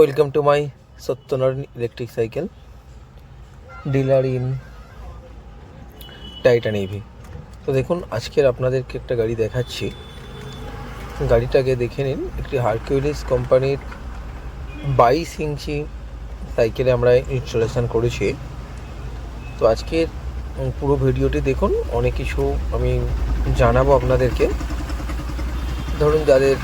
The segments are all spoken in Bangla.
Welcome to my Satyanarayan electric cycle dealer in Titan EV তো দেখুন, আজকের আপনাদেরকে একটা গাড়ি দেখাচ্ছি। গাড়িটাকে দেখে নিন, একটি হারকিউলিস কোম্পানির বাইশ ইঞ্চি সাইকেলে আমরা ইনস্টলেশন করেছি। তো আজকের পুরো ভিডিওটি দেখুন, অনেক কিছু আমি জানাব আপনাদেরকে। ধরুন, যাদের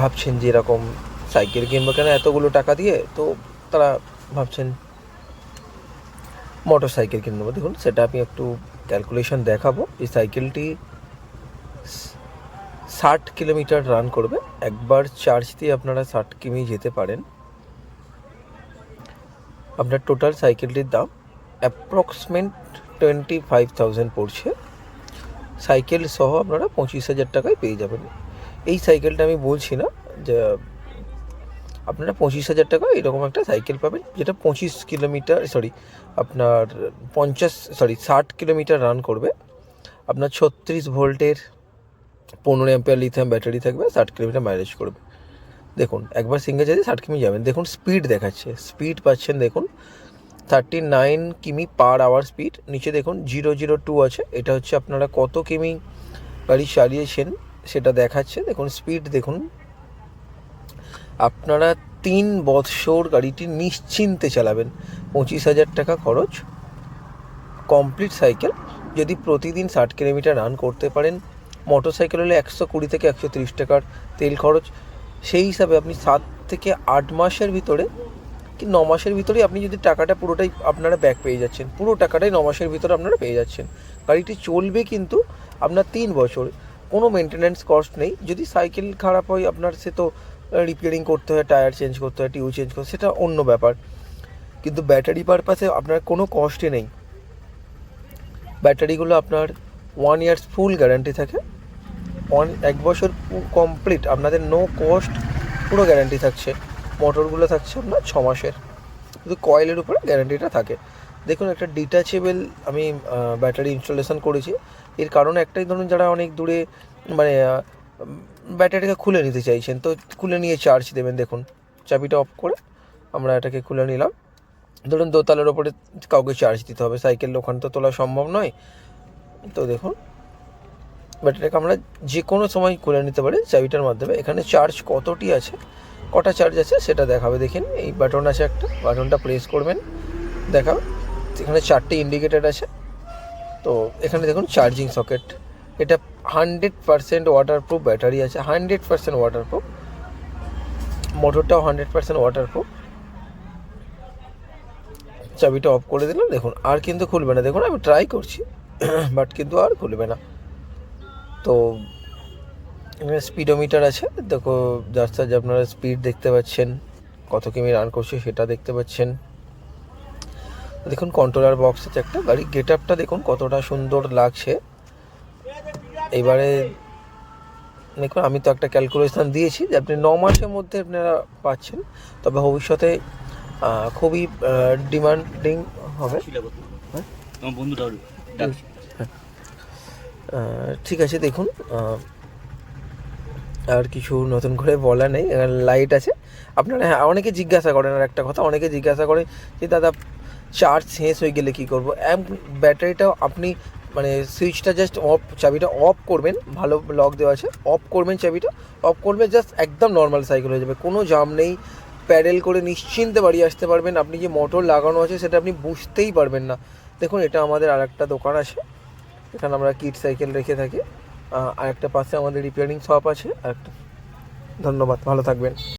ভাবছেন যে এরকম সাইকেল কিনবো কেন? এতগুলো টাকা দিয়ে তো তারা ভাবছেন মোটর সাইকেল কিনে নেব দেখুন, সেটা আমি একটু ক্যালকুলেশন দেখাবো। এই সাইকেলটি ষাট কিলোমিটার রান করবে। একবার চার্জ দিয়ে আপনারা ষাট কিমি যেতে পারেন। আপনার টোটাল সাইকেলটির দাম অ্যাপ্রক্সিমেট টোয়েন্টি ফাইভ থাউজেন্ড পড়ছে। সাইকেল সহ আপনারা পঁচিশ হাজার টাকায় পেয়ে যাবেন। এই সাইকেলটা আমি বলছি না যে, আপনারা পঁচিশ হাজার টাকা এরকম একটা সাইকেল পাবেন, যেটা পঁচিশ কিলোমিটার সরি আপনার পঞ্চাশ সরি ষাট কিলোমিটার রান করবে। আপনার ছত্রিশ ভোল্টের পনেরো অ্যাম্পিয়ার লিথিয়াম ব্যাটারি থাকবে, ষাট কিলোমিটার মাইলেজ করবে। দেখুন, একবার সিঙ্গে চার্জে ষাট কিমি যাবেন। দেখুন স্পিড দেখাচ্ছে। স্পিড পাচ্ছেন, দেখুন থার্টি নাইন কিমি পার আওয়ার স্পিড নিচে দেখুন জিরো জিরো টু আছে। এটা হচ্ছে আপনারা কত কিমি গাড়ি চালিয়েছেন সেটা দেখাচ্ছে। দেখুন স্পিড দেখুন। আপনারা তিন বৎসর গাড়িটি নিশ্চিন্তে চালাবেন। পঁচিশ হাজার টাকা খরচ। কমপ্লিট সাইকেল যদি প্রতিদিন ষাট কিলোমিটার রান করতে পারেন মোটর সাইকেল হলে একশো কুড়ি থেকে একশো তিরিশ টাকার তেল খরচ। সেই হিসাবে আপনি সাত থেকে আট মাসের ভিতরে কি ন মাসের ভিতরে আপনি যদি টাকাটা পুরোটাই আপনারা ব্যাক পেয়ে যাচ্ছেন। পুরো টাকাটাই ন মাসের ভিতরে আপনারা পেয়ে যাচ্ছেন। গাড়িটি চলবে কিন্তু আপনার তিন বছর। কোনো মেনটেন্যান্স কস্ট নেই। যদি সাইকেল খারাপ হয়, আপনার সে তো রিপেয়ারিং করতে হয় টায়ার চেঞ্জ করতে হয় টিউ চেঞ্জ করতে সেটা অন্য ব্যাপার। কিন্তু ব্যাটারি পারপাসে আপনার কোনো কস্টই নেই। ব্যাটারিগুলো আপনার ওয়ান ইয়ার্স ফুল গ্যারান্টি থাকে। ওয়ান এক বছর কমপ্লিট আপনাদের নো কস্ট পুরো গ্যারান্টি থাকছে। মোটরগুলো থাকছে আপনার ছ মাসের। শুধু কয়েলের উপরে গ্যারান্টিটা থাকে। দেখুন, একটা ডিটাচেবল আমি ব্যাটারি ইনস্টলেশন করেছি। এর কারণ একটাই, ধরুন যারা অনেক দূরে মানে ব্যাটারিটা খুলে নিতে চাইছেন, তো খুলে নিয়ে চার্জ দেবেন। দেখুন, চাবিটা অফ করে আমরা এটাকে খুলে নিলাম। ধরুন, দোতলার ওপরে কাউকে চার্জ দিতে হবে। সাইকেল ওখান তো তোলা সম্ভব নয়। তো দেখুন ব্যাটারিটাকে আমরা যে কোনো সময় খুলে নিতে পারি চাবিটার মাধ্যমে। এখানে চার্জ কতটি আছে, কটা চার্জ আছে সেটা দেখাবে। দেখেন, এই বাটন আছে একটা। বাটনটা প্রেস করবেন, দেখাও। এখানে চারটে ইন্ডিকেটার আছে। তো এখানে দেখুন চার্জিং সকেট এটা হান্ড্রেড পারসেন্ট ওয়াটারপ্রুফ ব্যাটারি আছে। হান্ড্রেড পারসেন্ট ওয়াটারপ্রুফ মোটরটাও হান্ড্রেড পারসেন্ট ওয়াটারপ্রুফ চাবিটা অফ করে দিলাম। দেখুন, আর কিন্তু খুলবে না। দেখুন, আমি ট্রাই করছি বাট কিন্তু আর খুলবে না। তো এখানে স্পিডোমিটার আছে। দেখো, যার আপনারা স্পিড দেখতে পাচ্ছেন, কত কিমি রান করছে সেটা দেখতে পাচ্ছেন। দেখুন কন্ট্রোলার বক্স আছে একটা গাড়ির গেট আপটা দেখুন কতটা সুন্দর লাগছে। এবারে দেখুন আমি তো একটা ক্যালকুলেশন দিয়েছি যে আপনি ন মাসের মধ্যে আপনারা পাচ্ছেন তবে ভবিষ্যতে খুবই ডিমান্ডিং হবে। হ্যাঁ? ঠিক আছে দেখুন আর কিছু নতুন করে বলা নেই লাইট আছে। আপনারা হ্যাঁ অনেকে জিজ্ঞাসা করেন আর একটা কথা অনেকে জিজ্ঞাসা করে যে দাদা চার্জ শেষ হয়ে গেলে কী করব? ব্যাটারিটাও আপনি মানে সুইচটা জাস্ট অফ চাবিটা অফ করবেন, ভালো লক দেওয়া আছে অফ করবেন চাবিটা অফ করবে জাস্ট একদম নর্মাল সাইকেল হয়ে যাবে, কোনো জাম নেই প্যাডেল করে নিশ্চিন্তে বাড়ি আসতে পারবেন, আপনি যে মোটর লাগানো আছে সেটা আপনি বুঝতেই পারবেন না। দেখুন, এটা আমাদের আর একটা দোকান আছে, এখানে আমরা কিট সাইকেল রেখে থাকি আর একটা পাশে আমাদের রিপেয়ারিং শপ আছে আর একটা ধন্যবাদ, ভালো থাকবেন।